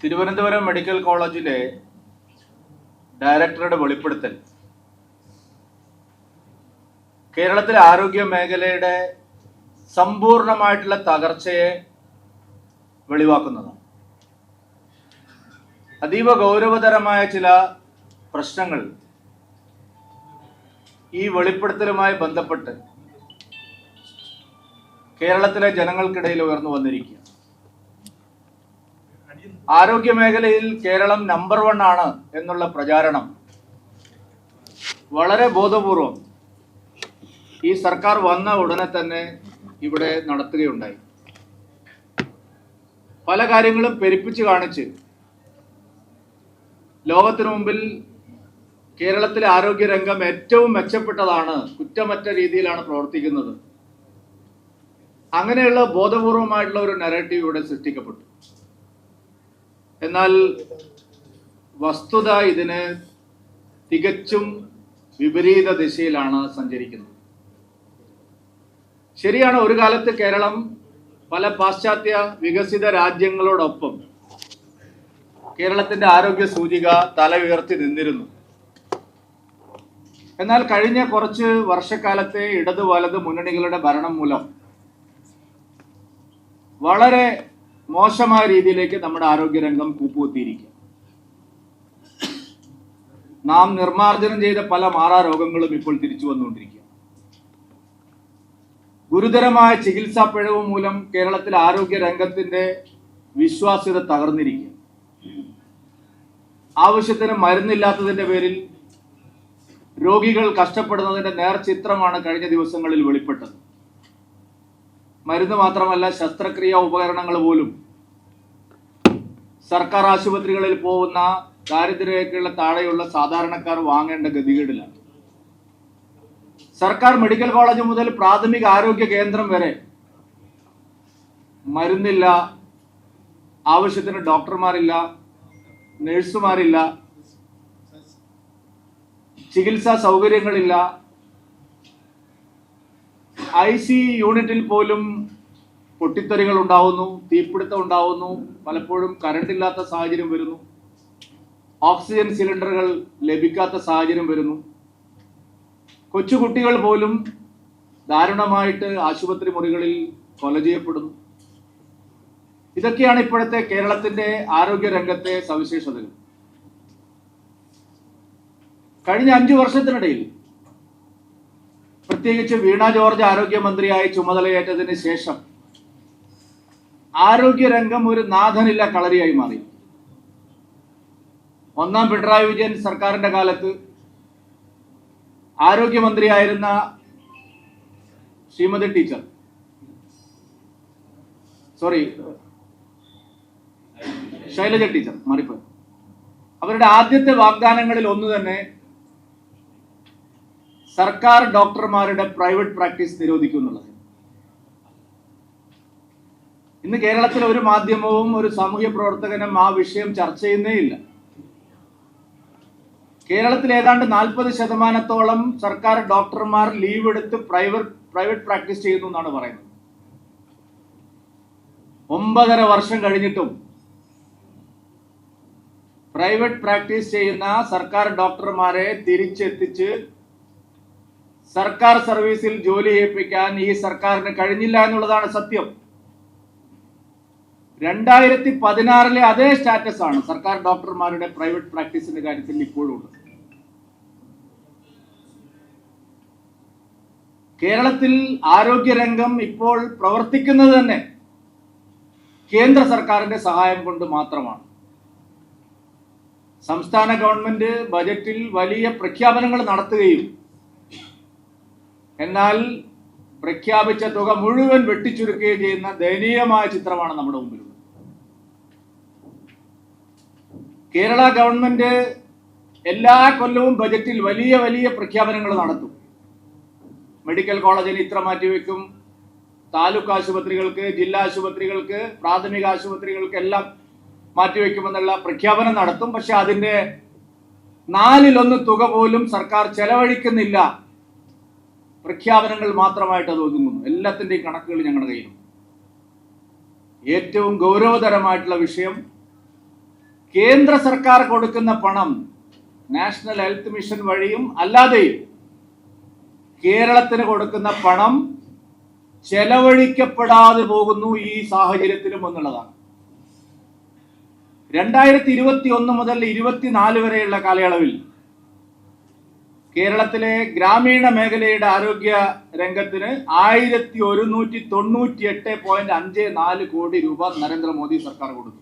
Thiruvananthapuram medical കോളേജിലെ ഡയറക്ടറുടെ വെളിപ്പെടുത്തൽ. കേരളത്തിലെ ആരോഗ്യ മേഖലയുടെ സമ്പൂർണമായിട്ടുള്ള തകർച്ചയെ വെളിവാക്കുന്നതാണ്. അതീവ ഗൗരവതരമായ ചില പ്രശ്നങ്ങൾ ഈ വെളിപ്പെടുത്തലുമായി ബന്ധപ്പെട്ട് കേരളത്തിലെ ജനങ്ങൾക്കിടയിൽ ഉയർന്നു വന്നിരിക്കുക ആരോഗ്യ മേഖലയിൽ കേരളം നമ്പർ വൺ ആണ് എന്നുള്ള പ്രചാരണം വളരെ ബോധപൂർവം ഈ സർക്കാർ വന്ന ഉടനെ തന്നെ ഇവിടെ നടത്തുകയുണ്ടായി. പല കാര്യങ്ങളും പെരുപ്പിച്ച് കാണിച്ച് ലോകത്തിനു മുമ്പിൽ കേരളത്തിലെ ആരോഗ്യരംഗം ഏറ്റവും മെച്ചപ്പെട്ടതാണ് കുറ്റമറ്റ രീതിയിലാണ് പ്രവർത്തിക്കുന്നത്. അങ്ങനെയുള്ള ബോധപൂർവമായിട്ടുള്ള ഒരു നരേറ്റീവ് ഇവിടെ സൃഷ്ടിക്കപ്പെട്ടു. എന്നാൽ വസ്തുത ഇതിന് തികച്ചും വിപരീത ദിശയിലാണ് സഞ്ചരിക്കുന്നത്. ശരിയാണ് ഒരു കാലത്ത് കേരളം പല പാശ്ചാത്യ വികസിത രാജ്യങ്ങളോടൊപ്പം കേരളത്തിന്റെ ആരോഗ്യ സൂചിക തല ഉയർത്തി നിന്നിരുന്നു. എന്നാൽ കഴിഞ്ഞ കുറച്ച് വർഷക്കാലത്തെ ഇടതു വലത് മുന്നണികളുടെ ഭരണം മൂലം വളരെ മോശമായ രീതിയിലേക്ക് നമ്മുടെ ആരോഗ്യരംഗം കൂപ്പുകുത്തിയിരിക്കുക നാം നിർമാർജനം ചെയ്ത പല മാറാ രോഗങ്ങളും ഇപ്പോൾ തിരിച്ചു വന്നുകൊണ്ടിരിക്കുക ഗുരുതരമായ ചികിത്സാ പിഴവ് മൂലം കേരളത്തിലെ ആരോഗ്യ രംഗത്തിന്റെ വിശ്വാസ്യത തകർന്നിരിക്കുക ആവശ്യത്തിന് മരുന്നില്ലാത്തതിന്റെ പേരിൽ രോഗികൾ കഷ്ടപ്പെടുന്നതിന്റെ നേർചിത്രമാണ് കഴിഞ്ഞ ദിവസങ്ങളിൽ വെളിപ്പെട്ടത്. മരുന്ന് മാത്രമല്ല ശസ്ത്രക്രിയ ഉപകരണങ്ങൾ പോലും. സർക്കാർ ആശുപത്രികളിൽ പോകുന്ന ദാരിദ്ര്യരേഖയുള്ള താഴെയുള്ള സാധാരണക്കാർ വാങ്ങേണ്ട ഗതികേടിലാണ്. സർക്കാർ മെഡിക്കൽ കോളേജ് മുതൽ പ്രാഥമിക ആരോഗ്യ കേന്ദ്രം വരെ മരുന്നില്ല ആവശ്യത്തിന് ഡോക്ടർമാരില്ല നഴ്സുമാരില്ല ചികിത്സാ സൗകര്യങ്ങളില്ല ഐ സി യൂണിറ്റിൽ പോലും പൊട്ടിത്തെറികൾ ഉണ്ടാവുന്നു തീപിടുത്തം ഉണ്ടാവുന്നു പലപ്പോഴും കറണ്ട് ഇല്ലാത്ത സാഹചര്യം വരുന്നു ഓക്സിജൻ സിലിണ്ടറുകൾ ലഭിക്കാത്ത സാഹചര്യം വരുന്നു. കൊച്ചുകുട്ടികൾ പോലും ദാരുണമായിട്ട് ആശുപത്രി മുറികളിൽ കൊല ചെയ്യപ്പെടുന്നു. ഇതൊക്കെയാണ് ഇപ്പോഴത്തെ കേരളത്തിന്റെ ആരോഗ്യ രംഗത്തെ സവിശേഷതകൾ. കഴിഞ്ഞ അഞ്ചു വർഷത്തിനിടയിൽ പ്രത്യേകിച്ച് വീണ ജോർജ് ആരോഗ്യമന്ത്രിയായി ചുമതലയേറ്റതിന് ശേഷം ആരോഗ്യരംഗം ഒരു നാഥനില്ല കളരിയായി മാറി. ഒന്നാം പിണറായി വിജയൻ സർക്കാരിന്റെ കാലത്ത് ആരോഗ്യമന്ത്രിയായിരുന്ന Sreemathi teacher. Sorry Shailaja teacher മാറിപ്പോയി അവരുടെ ആദ്യത്തെ വാഗ്ദാനങ്ങളിൽ ഒന്ന് തന്നെ സർക്കാർ ഡോക്ടർമാരുടെ പ്രൈവറ്റ് പ്രാക്ടീസ് നിരോധിക്കുന്നുള്ളത് ഇന്ന് കേരളത്തിലെ ഒരു മാധ്യമവും ഒരു സാമൂഹ്യ പ്രവർത്തകനും ആ വിഷയം ചർച്ച ചെയ്യുന്നേ ഇല്ല. കേരളത്തിൽ ഏതാണ്ട് നാൽപ്പത് ശതമാനത്തോളം സർക്കാർ ഡോക്ടർമാർ ലീവ് എടുത്ത് പ്രൈവറ്റ് പ്രൈവറ്റ് പ്രാക്ടീസ് ചെയ്യുന്നു എന്നാണ് പറയുന്നത്. ഒമ്പതര വർഷം കഴിഞ്ഞിട്ടും പ്രൈവറ്റ് പ്രാക്ടീസ് ചെയ്യുന്ന സർക്കാർ ഡോക്ടർമാരെ തിരിച്ചെത്തിച്ച് സർക്കാർ സർവീസിൽ ജോലി ചെയ്യിപ്പിക്കാൻ ഈ സർക്കാരിന് കഴിഞ്ഞില്ല എന്നുള്ളതാണ് സത്യം. രണ്ടായിരത്തി പതിനാറിലെ അതേ സ്റ്റാറ്റസ് ആണ് സർക്കാർ ഡോക്ടർമാരുടെ പ്രൈവറ്റ് പ്രാക്ടീസിന്റെ കാര്യത്തിൽ ഇപ്പോഴും ഉള്ളത് കേരളത്തിൽ ആരോഗ്യരംഗം ഇപ്പോൾ പ്രവർത്തിക്കുന്നത് തന്നെ കേന്ദ്ര സർക്കാരിന്റെ സഹായം കൊണ്ട് മാത്രമാണ്. സംസ്ഥാന ഗവൺമെന്റ് ബജറ്റിൽ വലിയ പ്രഖ്യാപനങ്ങൾ നടത്തുകയും എന്നാൽ പ്രഖ്യാപിച്ച തുക മുഴുവൻ വെട്ടിച്ചുരുക്കുകയും ചെയ്യുന്ന ദയനീയമായ ചിത്രമാണ് നമ്മുടെ മുമ്പിലുള്ളത്. കേരള ഗവൺമെന്റ് എല്ലാ കൊല്ലവും ബജറ്റിൽ വലിയ വലിയ പ്രഖ്യാപനങ്ങൾ നടത്തും. മെഡിക്കൽ കോളേജിന് ഇത്ര മാറ്റിവെക്കും. താലൂക്ക് ആശുപത്രികൾക്ക് ജില്ലാ ആശുപത്രികൾക്ക് പ്രാഥമിക ആശുപത്രികൾക്ക് എല്ലാം മാറ്റിവെക്കുമെന്നുള്ള പ്രഖ്യാപനം നടത്തും. പക്ഷെ അതിന്റെ നാലിലൊന്ന് തുക പോലും സർക്കാർ ചെലവഴിക്കുന്നില്ല. പ്രഖ്യാപനങ്ങൾ മാത്രമായിട്ട് അത് ഒതുങ്ങുന്നു. എല്ലാത്തിന്റെയും കണക്കുകൾ ഞങ്ങളുടെ കയ്യിലുണ്ട്. ഏറ്റവും ഗൗരവതരമായിട്ടുള്ള വിഷയം കേന്ദ്ര സർക്കാർ കൊടുക്കുന്ന പണം നാഷണൽ ഹെൽത്ത് മിഷൻ വഴിയും അല്ലാതെയും കേരളത്തിന് കൊടുക്കുന്ന പണം ചെലവഴിക്കപ്പെടാതെ പോകുന്നു ഈ സാഹചര്യത്തിലും എന്നുള്ളതാണ്. രണ്ടായിരത്തി ഇരുപത്തി ഒന്ന് മുതൽ ഇരുപത്തിനാല് വരെയുള്ള കാലയളവിൽ കേരളത്തിലെ ഗ്രാമീണ മേഖലയുടെ ആരോഗ്യ രംഗത്തിന് ആയിരത്തി ഒരുന്നൂറ്റി തൊണ്ണൂറ്റി എട്ട് പോയിന്റ് അഞ്ച് നാല് കോടി രൂപ നരേന്ദ്രമോദി സർക്കാർ കൊടുത്തു.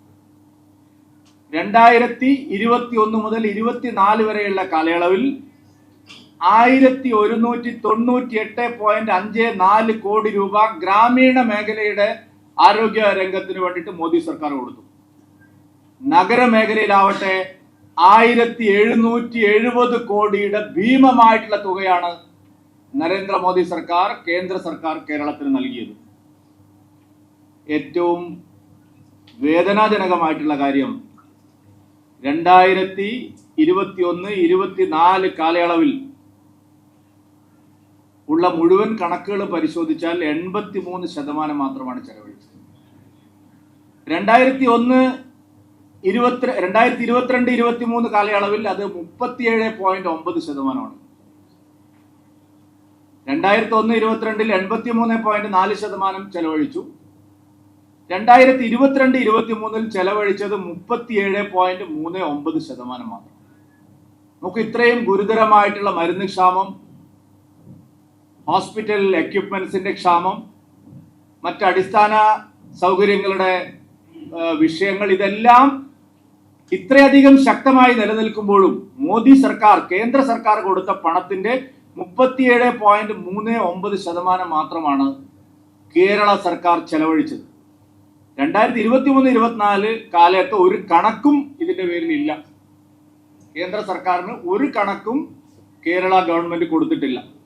രണ്ടായിരത്തി ഇരുപത്തി ഒന്ന് മുതൽ ഇരുപത്തിനാല് വരെയുള്ള കാലയളവിൽ ആയിരത്തി ഒരുന്നൂറ്റി തൊണ്ണൂറ്റി എട്ട് പോയിന്റ് അഞ്ച് നാല് കോടി രൂപ ഗ്രാമീണ മേഖലയുടെ ആരോഗ്യ രംഗത്തിന് വേണ്ടിയിട്ട് മോദി സർക്കാർ കൊടുത്തു. നഗരമേഖലയിലാവട്ടെ ആയിരത്തി എഴുന്നൂറ്റി എഴുപത് കോടിയുടെ ഭീമമായിട്ടുള്ള തുകയാണ് നരേന്ദ്രമോദി സർക്കാർ കേന്ദ്ര സർക്കാർ കേരളത്തിന് നൽകിയത്. ഏറ്റവും വേദനാജനകമായിട്ടുള്ള കാര്യം രണ്ടായിരത്തി ഇരുപത്തി ഒന്ന് ഇരുപത്തിനാല് കാലയളവിൽ ഉള്ള മുഴുവൻ കണക്കുകൾ പരിശോധിച്ചാൽ എൺപത്തി മൂന്ന് ശതമാനം മാത്രമാണ് ചെലവഴിച്ചത്. രണ്ടായിരത്തി ഒന്ന് ഇരുപത്തി രണ്ടായിരത്തി ഇരുപത്തിരണ്ട് ഇരുപത്തി മൂന്ന് കാലയളവിൽ അത് മുപ്പത്തിയേഴ് പോയിന്റ് ഒമ്പത് ശതമാനമാണ്. രണ്ടായിരത്തി ഒന്ന് ഇരുപത്തിരണ്ടിൽ എൺപത്തി മൂന്ന് പോയിന്റ് നാല് ശതമാനം ചെലവഴിച്ചു. രണ്ടായിരത്തി ഇരുപത്തിരണ്ട് ഇരുപത്തി മൂന്നിൽ ചെലവഴിച്ചത് മുപ്പത്തിയേഴ് പോയിന്റ് മൂന്ന് ഒമ്പത് ശതമാനം മാത്രം നമുക്ക് ഇത്രയും ഗുരുതരമായിട്ടുള്ള മരുന്ന് ക്ഷാമം ഹോസ്പിറ്റൽ എക്യുപ്മെന്റ്സിന്റെ ക്ഷാമം മറ്റ് അടിസ്ഥാന സൗകര്യങ്ങളുടെ വിഷയങ്ങൾ ഇതെല്ലാം ഇത്രയധികം ശക്തമായി നിലനിൽക്കുമ്പോഴും മോദി സർക്കാർ കേന്ദ്ര സർക്കാർ കൊടുത്ത പണത്തിന്റെ മുപ്പത്തിയേഴ് പോയിന്റ് മൂന്ന് ഒമ്പത് ശതമാനം മാത്രമാണ് കേരള സർക്കാർ ചെലവഴിച്ചത്. രണ്ടായിരത്തി ഇരുപത്തി മൂന്ന് ഇരുപത്തിനാല് കാലത്ത് ഒരു കണക്കും ഇതിന്റെ പേരിൽ ഇല്ല. കേന്ദ്ര സർക്കാരിന് ഒരു കണക്കും കേരള ഗവൺമെന്റ് കൊടുത്തിട്ടില്ല.